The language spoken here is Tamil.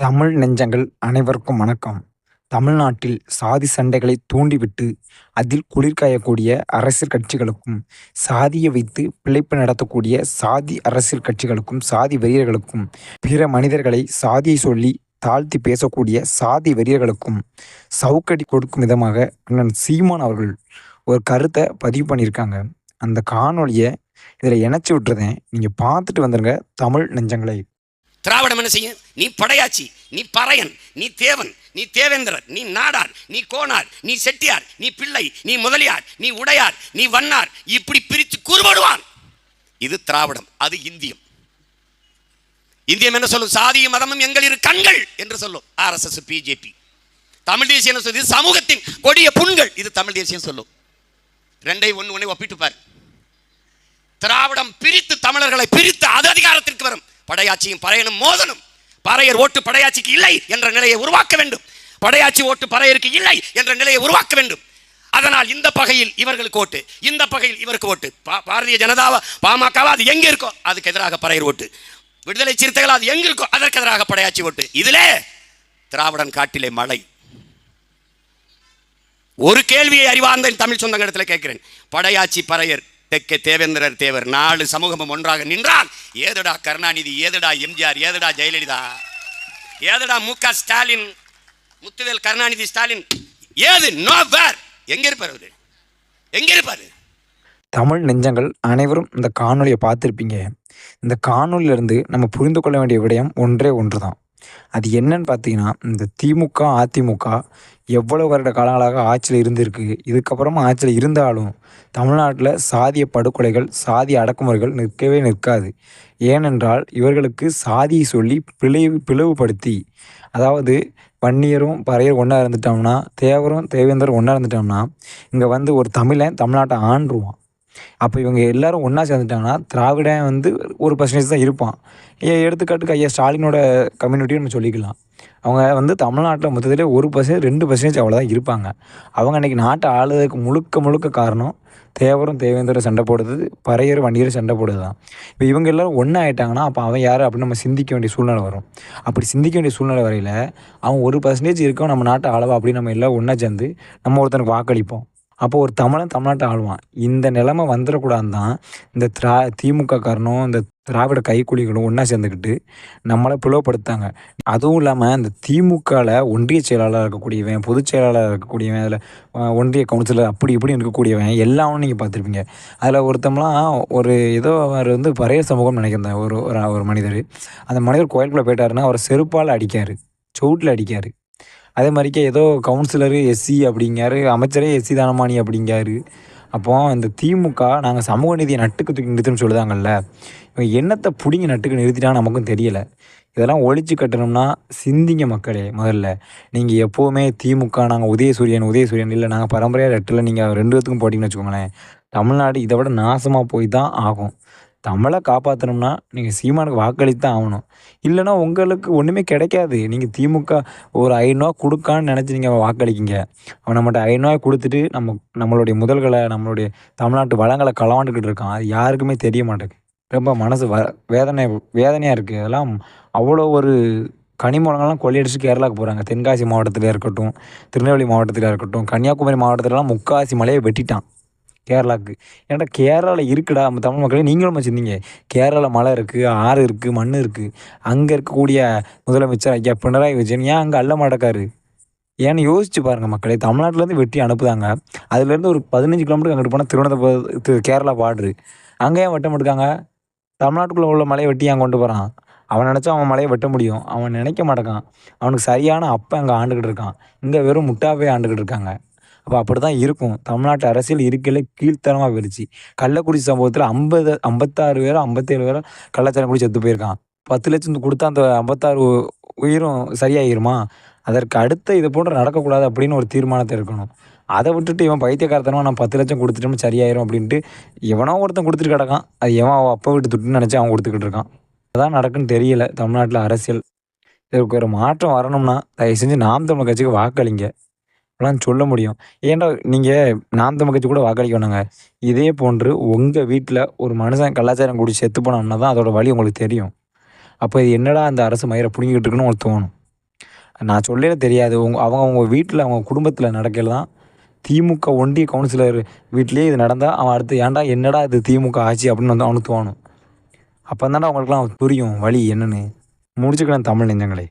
தமிழ் நெஞ்சங்கள் அனைவருக்கும் வணக்கம். தமிழ்நாட்டில் சாதி சண்டைகளை தூண்டிவிட்டு அதில் குளிர்காயக்கூடிய அரசியல் கட்சிகளுக்கும் சாதியை வைத்து பிழைப்பு நடத்தக்கூடிய சாதி அரசியல் கட்சிகளுக்கும் சாதி வெறியர்களுக்கும் பிற மனிதர்களை சாதியை சொல்லி தாழ்த்தி பேசக்கூடிய சாதி வெறியர்களுக்கும் சவுக்கடி கொடுக்கும் விதமாக அண்ணன் சீமான் அவர்கள் ஒரு கருத்தை பதிவு பண்ணியிருக்காங்க. அந்த காணொளியை இதில் இணைச்சி விட்டுருதேன் நீங்கள் பார்த்துட்டு வந்துருங்க தமிழ் நெஞ்சங்களை. திராவிடம் என்ன செய்யும்? நீ படையாச்சி நீ பறையன் நீ தேவன் நீ தேவேந்திரர் நீ நாடார் நீ கோனார் நீ செட்டியார் நீ பிள்ளை நீ முதலியார் நீ உடையார் நீ வண்ணார் இப்படி பிரித்து கூறுபடுவான் இது திராவிடம் அது இந்தியம். இந்தியம் என்ன சொல்லும்? சாதியும் மதமும் எங்கள் இரு கண்கள் என்று சொல்லும் ஆர்எஸ்எஸ் பிஜேபி தமிழ் தேசியம் என்ன சொல்லுது சமூகத்தின் கொடிய புண்கள். இது தமிழ் தேசியம் சொல்லும். ரெண்டை ஒன்று ஒன்றை ஒப்பிட்டு பார். திராவிடம் பிரித்து தமிழர்களை பிரித்து அது அதிகாரத்திற்கு வரும். படையாட்சியும் பறையனும் மோதனும். பறையர் ஓட்டு படையாட்சிக்கு இல்லை என்ற நிலையை உருவாக்க வேண்டும். படையாட்சி ஓட்டு பறையருக்கு இல்லை என்ற நிலையை உருவாக்க வேண்டும். அதனால் இந்த பகையில் இவர்களுக்கு ஓட்டு இந்த பகையில் இவருக்கு ஓட்டு. பா- பாரதிய ஜனதாவா பாமகவா அது எங்க இருக்கோ அதுக்கு எதிராக பறையர் ஓட்டு. விடுதலை சிறுத்தைகள் அது எங்க இருக்கோ அதற்கு எதிராக படையாட்சி ஓட்டு. இதிலே திராவிடன் காட்டிலே மழை. ஒரு கேள்வியை அறிவார்ந்த தமிழ் தமிழ் சொந்தங்களிடத்தில் கேட்கிறேன். படையாச்சி பறையர் தெற்கே தேவேந்திரர் தேவர் நாலு சமூகமும் ஒன்றாக நின்றால் ஏதடா கருணாநிதி ஏதடா எம்ஜிஆர் ஏதடா ஜெயலலிதா? ஏதடா மு க ஸ்டாலின் முத்துவேல் கருணாநிதி ஸ்டாலின்? ஏது? நோ வேர் எங்க இருப்பார் அவரு? எங்க இருப்பாரு? தமிழ் நெஞ்சங்கள் அனைவரும் இந்த காணொலியை பார்த்துருப்பீங்க. இந்த காணொலியிலிருந்து நம்ம புரிந்து கொள்ள வேண்டிய விடயம் ஒன்றே ஒன்று தான் அது என்னன்னு பார்த்தீங்கன்னா இந்த திமுக அதிமுக எவ்வளோ வருட காலங்களாக ஆட்சியில் இருந்திருக்கு இதுக்கப்புறமா ஆட்சியில் இருந்தாலும் தமிழ்நாட்டில் சாதிய படுகொலைகள் சாதி அடக்குமுறைகள் நிற்கவே நிற்காது. ஏனென்றால் இவர்களுக்கு சாதியை சொல்லி பிளவு பிளவுபடுத்தி அதாவது வன்னியரும் பறையர் ஒன்றா இருந்துட்டோம்னா தேவரும் தேவேந்தரும் ஒன்றா இருந்துட்டோம்னா இங்கே வந்து ஒரு தமிழன் தமிழ்நாட்டை ஆண்டுருவான். அப்போ இவங்க எல்லாரும் ஒன்றா சேர்ந்துட்டாங்கன்னா திராவிடன் வந்து ஒரு பர்சன்டேஜ் தான் இருப்பான். எடுத்துக்காட்டுக்கு ஐயா ஸ்டாலினோட கம்யூனிட்டின்னு நம்ம சொல்லிக்கலாம். அவங்க வந்து தமிழ்நாட்டில் மொத்தத்திலே ஒரு பர்சன்டேஜ் ரெண்டு பர்சன்டேஜ் அவ்வளோதான் இருப்பாங்க. அவங்க அன்றைக்கி நாட்டை ஆளுதற்கு முழுக்க முழுக்க காரணம் தேவரும் தேவேந்திரம் சண்டை போடுறது பறையர் வண்டியரும் சண்டை போடுறது தான் இப்போ இவங்க எல்லாரும் ஒன்றா ஆகிட்டாங்கன்னா அப்போ அவன் யார் அப்படின்னு நம்ம சிந்திக்க வேண்டிய சூழ்நிலை வரும். அப்படி சிந்திக்க வேண்டிய சூழ்நிலை வரையில் அவன் ஒரு பர்சன்டேஜ் இருக்கோம் நம்ம நாட்டை அளவா அப்படின்னு நம்ம எல்லாம் ஒன்றா சேர்ந்து நம்ம ஒருத்தனுக்கு வாக்களிப்போம். அப்போ ஒரு தமிழன் தமிழ்நாட்டை ஆளுவான். இந்த நிலைமை வந்துடக்கூடாது தான் இந்த திரா திமுக காரனும் இந்த திராவிட கைக்கூலிகளும் ஒன்றா சேர்ந்துக்கிட்டு நம்மளை பிளவுபடுத்தாங்க அதுவும் இல்லாமல் இந்த திமுகவில் ஒன்றிய செயலாளராக இருக்கக்கூடியவன் பொதுச் செயலாளராக இருக்கக்கூடியவன் அதில் ஒன்றிய கவுன்சிலர் அப்படி இப்படி இருக்கக்கூடியவன் எல்லாமே நீங்கள் பார்த்துருப்பீங்க. அதில் ஒருத்தம்லாம் ஒரு ஏதோ அவர் வந்து பறைய சமூகம் நினைக்கிறேன் ஒரு ஒரு ஒரு மனிதர். அந்த மனிதர் கோயிலுக்குள்ளே போயிட்டாருன்னா அவர் செருப்பால் அடிக்கார் சவுட்டில் அடிக்கார். அதே மாதிரிக்கே ஏதோ கவுன்சிலரு எஸ்சி அப்படிங்காரு அமைச்சரே எஸ்சி தானமானி அப்படிங்காரு. அப்போ இந்த திமுக நாங்கள் சமூக நீதியை நட்டுக்கு தூக்கி நிறுத்துன்னு சொல்லுதாங்கல்ல இவங்க என்னத்தை பிடிங்கி நட்டுக்கு நிறுத்திட்டான்னு நமக்கும் தெரியலை. இதெல்லாம் ஒழிச்சு கட்டணும்னா சிந்திங்க மக்களே முதல்ல. நீங்கள் எப்போவுமே திமுக நாங்கள் உதயசூரியன் உதயசூரியன் இல்லை நாங்கள் பரம்பரையாக ரெட்டில் நீங்கள் ரெண்டு பேத்துக்கும் போட்டிங்கன்னு வச்சுக்கோங்களேன் தமிழ்நாடு இதை விட நாசமாக போய் தான் ஆகும். தமிழை காப்பாற்றணும்னா நீங்கள் சீமானுக்கு வாக்களித்து தான் ஆகணும். இல்லைன்னா உங்களுக்கு ஒன்றுமே கிடைக்காது. நீங்கள் திமுக ஒரு ஐநூறுவா கொடுக்கான்னு நினச்சி நீங்கள் வாக்களிக்கிங்க. அவன் நம்மகிட்ட ஐநூறுவா கொடுத்துட்டு நம்ம நம்மளுடைய முதல்களை நம்மளுடைய தமிழ்நாட்டு வளங்களை களவாண்டுக்கிட்டு இருக்கான். அது யாருக்குமே தெரிய மாட்டேங்குது. ரொம்ப மனசு வ வேதனை வேதனையாக இருக்குது அதெல்லாம் அவ்வளோ ஒரு கனிமூலங்கள்லாம் கொள்ளையடிச்சு கேரளாவுக்கு போகிறாங்க தென்காசி மாவட்டத்தில் இருக்கட்டும் திருநெல்வேலி மாவட்டத்தில் இருக்கட்டும் கன்னியாகுமரி மாவட்டத்திலலாம் முக்காசி மலையை வெட்டிட்டான். கேரளாவுக்கு ஏன்டா கேரளாவில் இருக்குடா நம்ம தமிழ் மக்களே நீங்களும் வச்சுருந்தீங்க கேரளாவில் மலை இருக்குது ஆறு இருக்குது மண் இருக்குது அங்கே இருக்கக்கூடிய முதலமைச்சர் ஐயா பினராயி விஜயன் ஏன் அங்கே அல்ல மாட்டக்காரு? ஏன்னு யோசிச்சு பாருங்கள் மக்களே தமிழ்நாட்டிலேருந்து வெட்டி அனுப்புதாங்க. அதுலேருந்து ஒரு பதினஞ்சு கிலோமீட்டர் அங்கிட்டு போனால் திருவனந்தபுரம் கேரளா பார்டரு அங்கே ஏன் வெட்ட மாட்டுக்காங்க? தமிழ்நாட்டுக்குள்ளே உள்ள மலையை வெட்டி அங்கே கொண்டு போகிறான் அவன் நினச்சா அவன் மலையை வெட்ட முடியும். அவன் நினைக்க மாட்டேக்கான். அவனுக்கு சரியான அப்போ அங்கே ஆண்டுக்கிட்டு இருக்கான். இங்கே வெறும் முட்டாவே ஆண்டுக்கிட்டு இருக்காங்க. அப்போ அப்படி தான் இருக்கும். தமிழ்நாட்டு அரசியல் இருக்கையில் கீழ்த்தரமாக போயிடுச்சு கள்ளக்குறிச்சி சம்பவத்தில் ஐம்பது ஐம்பத்தாறு பேரோ ஐம்பத்தேழு பேரோ கள்ளச்சாரம் குடி செத்து போயிருக்கான். பத்து லட்சம் கொடுத்தா அந்த ஐம்பத்தாறு உ- உயிரும் சரியாயிருமா? அதற்கு அடுத்த இது போன்ற நடக்கக்கூடாது அப்படின்னு ஒரு தீர்மானத்தை இருக்கணும் அதை விட்டுட்டு இவன் பைத்தியக்காரத்தனமாக நான் பத்து லட்சம் கொடுத்துட்டோம் சரியாயிரும் அப்படின்ட்டு எவனோ ஒருத்தன் கொடுத்துட்டு கிடக்கான். அது எவன் அப்பா விட்டு துட்டுன்னு நினச்சி அவன் கொடுத்துக்கிட்டு இருக்கான். அதான் நடக்குன்னு தெரியல தமிழ்நாட்டில் அரசியல். இதுக்கு ஒரு மாற்றம் வரணும்னா தயவு செஞ்சு நாம் தமிழ் கட்சிக்கு வாக்களிங்க. இப்படிலாம் சொல்ல முடியும். ஏன்டா நீங்கள் நாம் தமிழ் கட்சி கூட வாக்களிக்க வேணாங்க இதே போன்று உங்கள் வீட்டில் ஒரு மனுஷன் கலாச்சாரம் குடி செத்து போனோம்னா தான் அதோட வழி உங்களுக்கு தெரியும். அப்போ இது என்னடா அந்த அரசு மயிரை பிடிங்கிட்டு இருக்குன்னு உங்களுக்கு தோணும். நான் சொல்லவே தெரியாது. உங்க அவங்க அவங்க வீட்டில் அவங்க குடும்பத்தில் நடக்கல தான் திமுக ஒன்றிய கவுன்சிலர் வீட்லேயே இது நடந்தால் அவன் அடுத்து ஏன்டா என்னடா இது திமுக ஆட்சி? அப்படின்னு வந்து அவனுக்கு தோணும். அப்போ தானே அவங்களுக்குலாம் புரியும் வழி என்னென்னு. முடிச்சுக்கிறேன் தமிழ் நெஞ்சங்களே.